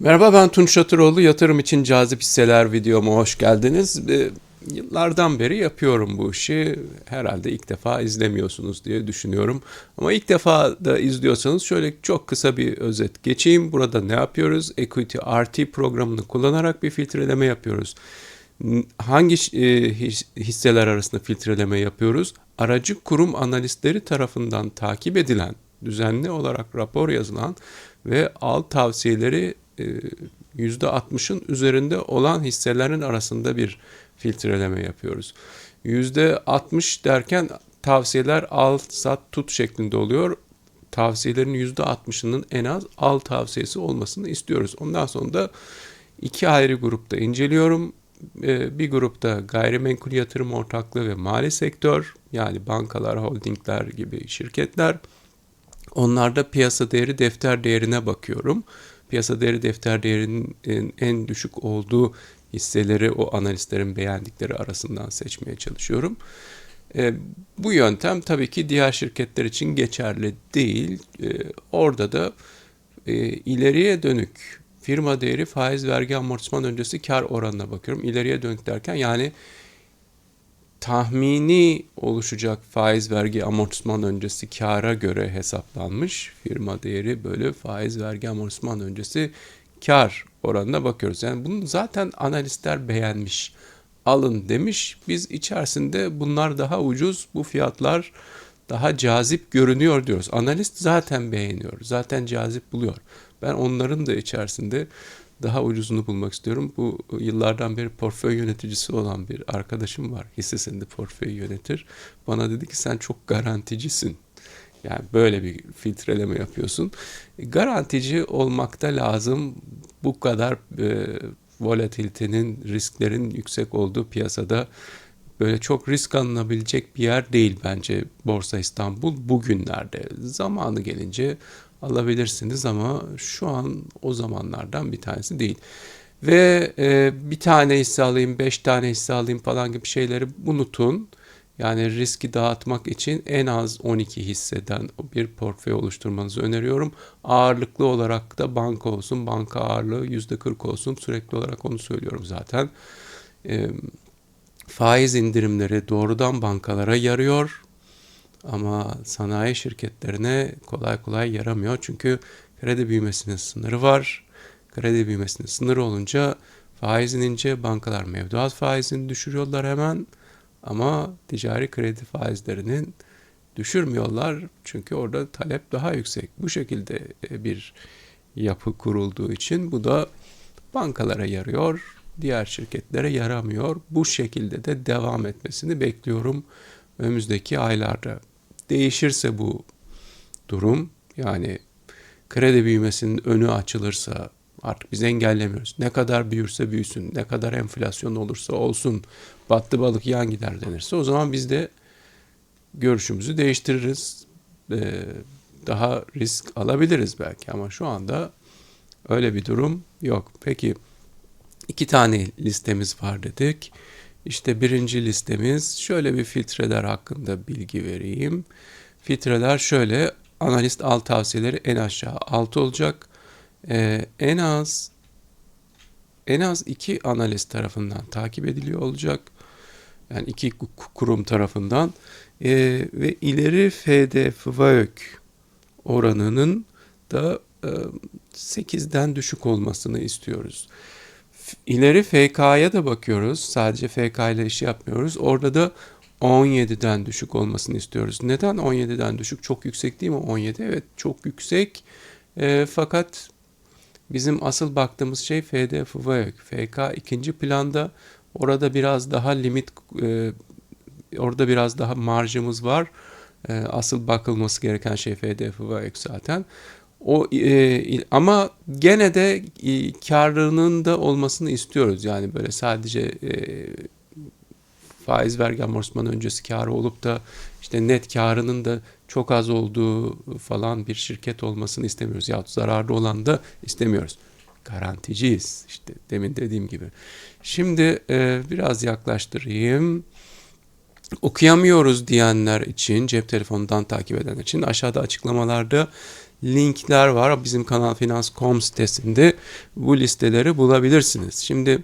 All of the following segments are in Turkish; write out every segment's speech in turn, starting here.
Merhaba ben Tunç Şatıroğlu. Yatırım için cazip hisseler videoma hoş geldiniz. Ee, Yıllardan beri yapıyorum bu işi. Herhalde ilk defa izlemiyorsunuz diye düşünüyorum. Ama ilk defa da izliyorsanız şöyle çok kısa bir özet geçeyim. Burada ne yapıyoruz? Equity RT programını kullanarak bir filtreleme yapıyoruz. Hangi e, hisseler arasında filtreleme yapıyoruz? Aracı kurum analistleri tarafından takip edilen, düzenli olarak rapor yazılan ve alt tavsiyeleri %60'ın e, üzerinde olan hisselerin arasında bir filtreleme yapıyoruz. %60 derken tavsiyeler al, sat, tut şeklinde oluyor. Tavsiyelerin %60'ının en az al tavsiyesi olmasını istiyoruz. Ondan sonra da iki ayrı grupta inceliyorum. E, bir grupta gayrimenkul yatırım ortaklığı ve mali sektör yani bankalar, holdingler gibi şirketler. Onlarda piyasa değeri defter değerine bakıyorum piyasa değeri defter değerinin en düşük olduğu hisseleri o analistlerin beğendikleri arasından seçmeye çalışıyorum. E, bu yöntem tabii ki diğer şirketler için geçerli değil. E, orada da e, ileriye dönük firma değeri faiz vergi amortisman öncesi kar oranına bakıyorum. İleriye dönük derken yani tahmini oluşacak faiz vergi amortisman öncesi kara göre hesaplanmış firma değeri bölü faiz vergi amortisman öncesi kar oranına bakıyoruz. Yani bunu zaten analistler beğenmiş. Alın demiş. Biz içerisinde bunlar daha ucuz, bu fiyatlar daha cazip görünüyor diyoruz. Analist zaten beğeniyor, zaten cazip buluyor. Ben onların da içerisinde daha ucuzunu bulmak istiyorum. Bu yıllardan beri portföy yöneticisi olan bir arkadaşım var. Hissesinde portföy yönetir. Bana dedi ki sen çok garanticisin. Yani böyle bir filtreleme yapıyorsun. E, garantici olmakta lazım. Bu kadar e, volatilitenin, risklerin yüksek olduğu piyasada böyle çok risk alınabilecek bir yer değil bence Borsa İstanbul bugünlerde. Zamanı gelince alabilirsiniz ama şu an o zamanlardan bir tanesi değil. Ve e, bir tane hisse alayım, beş tane hisse alayım falan gibi şeyleri unutun. Yani riski dağıtmak için en az 12 hisseden bir portföy oluşturmanızı öneriyorum. Ağırlıklı olarak da banka olsun, banka ağırlığı %40 olsun. Sürekli olarak onu söylüyorum zaten. E, faiz indirimleri doğrudan bankalara yarıyor. Ama sanayi şirketlerine kolay kolay yaramıyor. Çünkü kredi büyümesinin sınırı var. Kredi büyümesinin sınırı olunca faiz inince bankalar mevduat faizini düşürüyorlar hemen. Ama ticari kredi faizlerinin düşürmüyorlar. Çünkü orada talep daha yüksek. Bu şekilde e, bir yapı kurulduğu için bu da bankalara yarıyor, diğer şirketlere yaramıyor. Bu şekilde de devam etmesini bekliyorum önümüzdeki aylarda değişirse bu durum yani kredi büyümesinin önü açılırsa artık biz engellemiyoruz. Ne kadar büyürse büyüsün, ne kadar enflasyon olursa olsun, battı balık yan gider denirse o zaman biz de görüşümüzü değiştiririz. Ee, daha risk alabiliriz belki ama şu anda öyle bir durum yok. Peki iki tane listemiz var dedik. İşte birinci listemiz şöyle bir filtreler hakkında bilgi vereyim. Filtreler şöyle analist alt tavsiyeleri en aşağı 6 olacak. Ee, en az en az iki analist tarafından takip ediliyor olacak. Yani iki kurum tarafından ee, ve ileri FD FVÖK oranının da e, 8'den düşük olmasını istiyoruz. İleri FK'ya da bakıyoruz. Sadece FK ile iş yapmıyoruz. Orada da 17'den düşük olmasını istiyoruz. Neden 17'den düşük? Çok yüksek değil mi 17? Evet çok yüksek. E, fakat bizim asıl baktığımız şey FD FVÖK. FK ikinci planda. Orada biraz daha limit, e, orada biraz daha marjımız var. E, asıl bakılması gereken şey FD zaten. O e, ama gene de e, karının da olmasını istiyoruz. Yani böyle sadece e, faiz vergi amortisman öncesi karı olup da işte net karının da çok az olduğu falan bir şirket olmasını istemiyoruz. Yahut zararlı olan da istemiyoruz. Garanticiyiz işte demin dediğim gibi. Şimdi e, biraz yaklaştırayım. Okuyamıyoruz diyenler için, cep telefonundan takip edenler için aşağıda açıklamalarda linkler var. Bizim Kanal Finans.com sitesinde bu listeleri bulabilirsiniz. Şimdi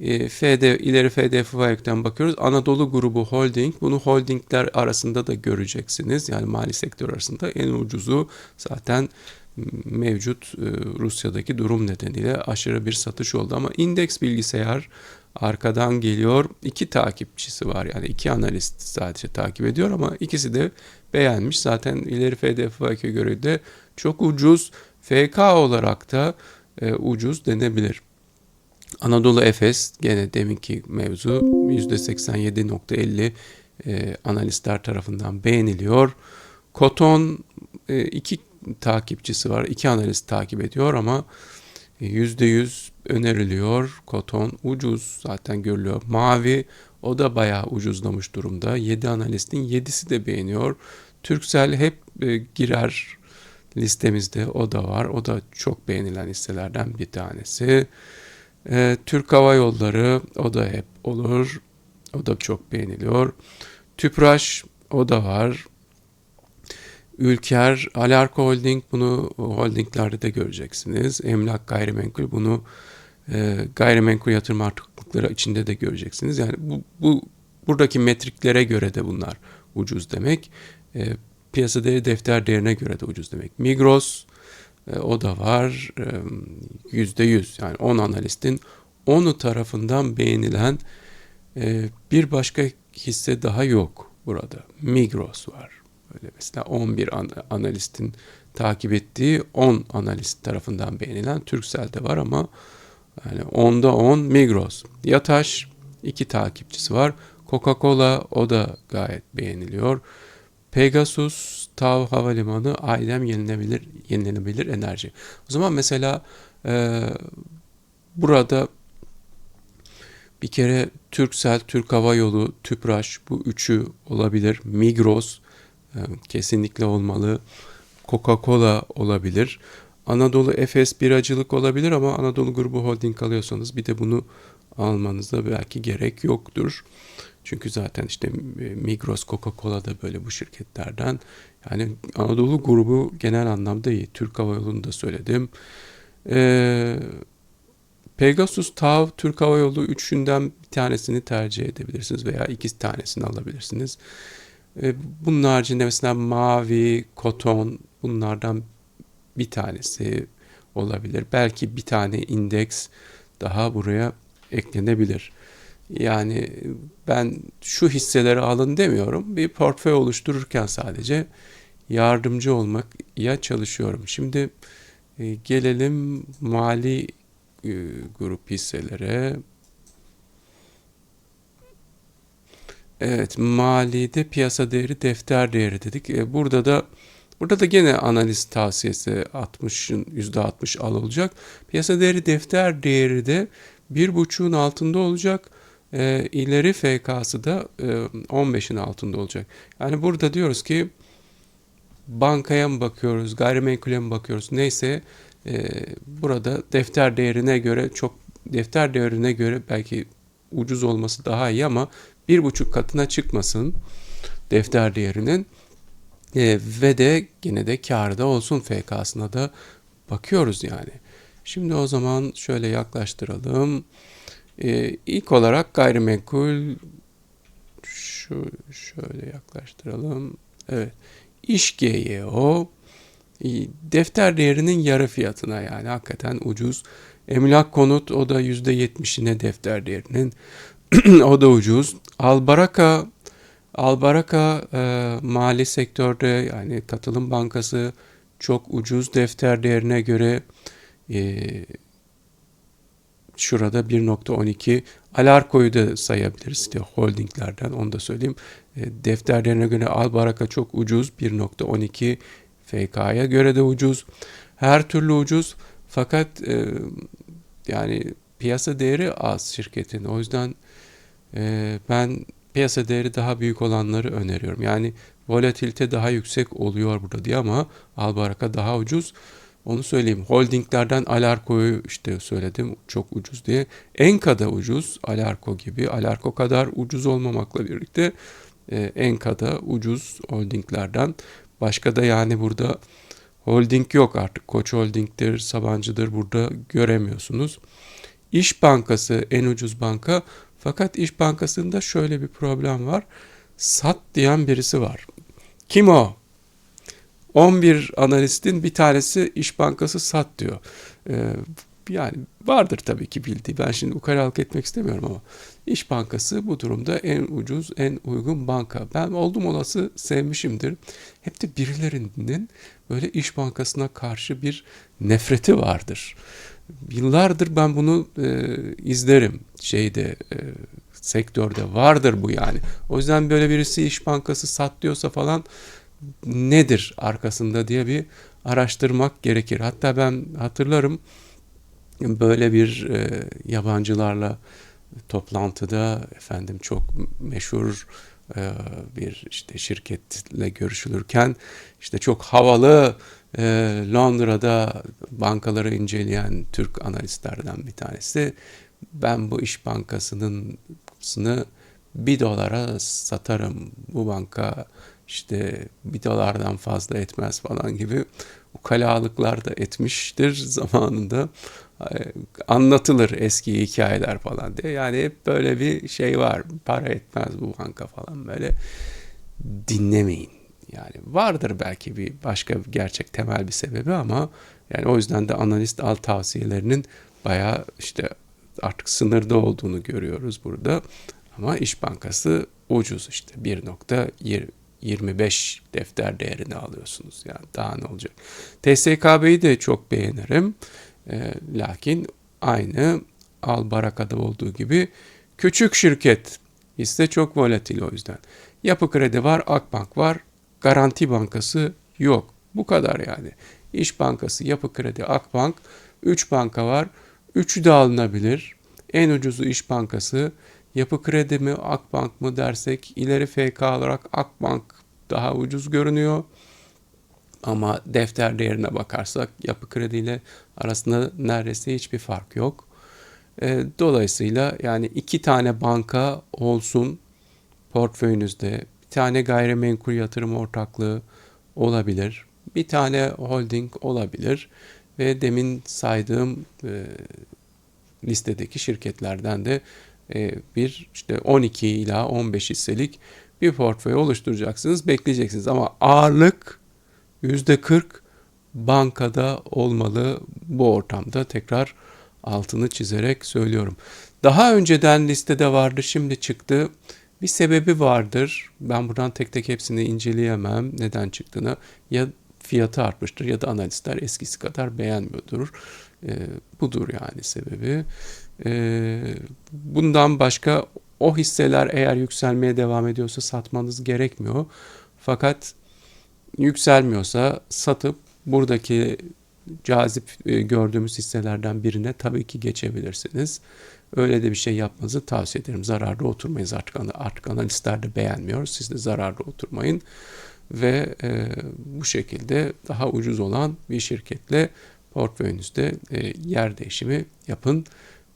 e, FD, ileri FDF Fayk'ten bakıyoruz. Anadolu grubu holding. Bunu holdingler arasında da göreceksiniz. Yani mali sektör arasında en ucuzu zaten mevcut e, Rusya'daki durum nedeniyle aşırı bir satış oldu. Ama indeks bilgisayar arkadan geliyor. İki takipçisi var yani iki analist sadece takip ediyor ama ikisi de beğenmiş. Zaten ileri FDF'ye göre de çok ucuz. FK olarak da e, ucuz denebilir. Anadolu Efes gene deminki mevzu %87.50 e, analistler tarafından beğeniliyor. Koton e, iki takipçisi var. iki analist takip ediyor ama %100 öneriliyor. Koton ucuz zaten görülüyor. Mavi o da bayağı ucuzlamış durumda. 7 analistin 7'si de beğeniyor. Türksel hep e, girer listemizde o da var. O da çok beğenilen listelerden bir tanesi. E, Türk Hava Yolları o da hep olur. O da çok beğeniliyor. Tüpraş o da var. Ülker, Alarko Holding bunu holdinglerde de göreceksiniz. Emlak gayrimenkul bunu e, gayrimenkul yatırım artıklıkları içinde de göreceksiniz. Yani bu, bu buradaki metriklere göre de bunlar ucuz demek. E, piyasa değeri defter değerine göre de ucuz demek. Migros e, o da var. Yüzde yüz yani 10 analistin 10'u tarafından beğenilen e, bir başka hisse daha yok burada. Migros var. Böyle mesela 11 an, analistin takip ettiği 10 analist tarafından beğenilen Turkcell'de var ama yani 10'da 10 Migros. Yataş iki takipçisi var. Coca-Cola o da gayet beğeniliyor. Pegasus, TAV Havalimanı, Ailem yenilebilir, yenilenebilir enerji. O zaman mesela e, burada bir kere Türksel, Türk Hava Yolu, Tüpraş bu üçü olabilir. Migros kesinlikle olmalı. Coca-Cola olabilir. Anadolu Efes biracılık olabilir ama Anadolu grubu holding alıyorsanız bir de bunu almanıza belki gerek yoktur. Çünkü zaten işte Migros, Coca-Cola da böyle bu şirketlerden. Yani Anadolu grubu genel anlamda iyi. Türk Hava Yolu'nu da söyledim. Ee, Pegasus, TAV, Türk Hava Yolu üçünden bir tanesini tercih edebilirsiniz veya iki tanesini alabilirsiniz. Ee, bunun haricinde mesela mavi, koton bunlardan bir tanesi olabilir. Belki bir tane indeks daha buraya eklenebilir. Yani ben şu hisseleri alın demiyorum. Bir portföy oluştururken sadece yardımcı olmak ya çalışıyorum. Şimdi e, gelelim mali e, grup hisselere. Evet, malide piyasa değeri, defter değeri dedik. E, burada da burada da gene analiz tavsiyesi 60'ın %60 al olacak. Piyasa değeri, defter değeri de bir buçuğun altında olacak. E, ileri FK'sı da e, 15'in altında olacak. Yani burada diyoruz ki bankaya mı bakıyoruz, gayrimenkule mi bakıyoruz neyse e, burada defter değerine göre çok defter değerine göre belki ucuz olması daha iyi ama bir buçuk katına çıkmasın defter değerinin e, ve de yine de karda olsun FK'sına da bakıyoruz yani. Şimdi o zaman şöyle yaklaştıralım. E, ilk olarak gayrimenkul şu şöyle yaklaştıralım. Evet. İş GYO defter değerinin yarı fiyatına yani hakikaten ucuz. Emlak konut o da %70'ine defter değerinin o da ucuz. Albaraka Albaraka e, mali sektörde yani katılım bankası çok ucuz defter değerine göre e, şurada 1.12 Alarko'yu da sayabiliriz işte holdinglerden onu da söyleyeyim. E, defter değerine göre Albaraka çok ucuz 1.12 FK'ya göre de ucuz. Her türlü ucuz fakat e, yani piyasa değeri az şirketin. O yüzden e, ben piyasa değeri daha büyük olanları öneriyorum. Yani volatilite daha yüksek oluyor burada diye ama Albaraka daha ucuz. Onu söyleyeyim. Holdinglerden Alarko'yu işte söyledim çok ucuz diye. Enka da ucuz. Alarko gibi. Alarko kadar ucuz olmamakla birlikte e, Enka da ucuz holdinglerden. Başka da yani burada Holding yok artık. Koç Holding'dir, Sabancı'dır burada göremiyorsunuz. İş Bankası en ucuz banka. Fakat İş Bankası'nda şöyle bir problem var. Sat diyen birisi var. Kim o? 11 analistin bir tanesi İş Bankası sat diyor. Ee, yani vardır tabii ki bildiği. Ben şimdi ukalalık etmek istemiyorum ama İş Bankası bu durumda en ucuz, en uygun banka. Ben oldum olası sevmişimdir. Hep de birilerinin böyle İş Bankası'na karşı bir nefreti vardır. Yıllardır ben bunu e, izlerim şeyde e, sektörde vardır bu yani. O yüzden böyle birisi İş Bankası sat diyorsa falan nedir arkasında diye bir araştırmak gerekir. Hatta ben hatırlarım böyle bir e, yabancılarla toplantıda efendim çok meşhur e, bir işte şirketle görüşülürken işte çok havalı e, Londra'da bankaları inceleyen Türk analistlerden bir tanesi ben bu iş bankasının bir dolara satarım bu banka işte bir dolardan fazla etmez falan gibi ukalalıklar da etmiştir zamanında anlatılır eski hikayeler falan diye. Yani hep böyle bir şey var. Para etmez bu banka falan böyle. Dinlemeyin. Yani vardır belki bir başka gerçek temel bir sebebi ama yani o yüzden de analist al tavsiyelerinin bayağı işte artık sınırda olduğunu görüyoruz burada. Ama İş Bankası ucuz işte 1.25 defter değerini alıyorsunuz. Yani daha ne olacak? TSKB'yi de çok beğenirim. E, lakin aynı Al Baraka'da olduğu gibi küçük şirket ise çok volatil o yüzden. Yapı Kredi var, Akbank var, Garanti Bankası yok. Bu kadar yani. İş Bankası, Yapı Kredi, Akbank, 3 banka var. Üçü de alınabilir. En ucuzu İş Bankası. Yapı Kredi mi, Akbank mı dersek ileri FK olarak Akbank daha ucuz görünüyor. Ama defter değerine bakarsak yapı krediyle arasında neredeyse hiçbir fark yok. E, dolayısıyla yani iki tane banka olsun portföyünüzde. Tane gayrimenkul yatırım ortaklığı olabilir. Bir tane holding olabilir. Ve demin saydığım e, listedeki şirketlerden de e, bir işte 12 ila 15 hisselik bir portföy oluşturacaksınız. Bekleyeceksiniz ama ağırlık %40 bankada olmalı bu ortamda tekrar altını çizerek söylüyorum. Daha önceden listede vardı şimdi çıktı. Bir sebebi vardır. Ben buradan tek tek hepsini inceleyemem neden çıktığını. Ya fiyatı artmıştır ya da analistler eskisi kadar beğenmiyordur. E, budur yani sebebi. E, bundan başka o hisseler eğer yükselmeye devam ediyorsa satmanız gerekmiyor. Fakat yükselmiyorsa satıp buradaki cazip e, gördüğümüz hisselerden birine tabii ki geçebilirsiniz. Öyle de bir şey yapmanızı tavsiye ederim. Zararda oturmayız artık. Artık analistler de beğenmiyor. Siz de zararda oturmayın. Ve e, bu şekilde daha ucuz olan bir şirketle portföyünüzde e, yer değişimi yapın.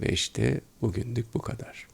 Ve işte bugünlük bu kadar.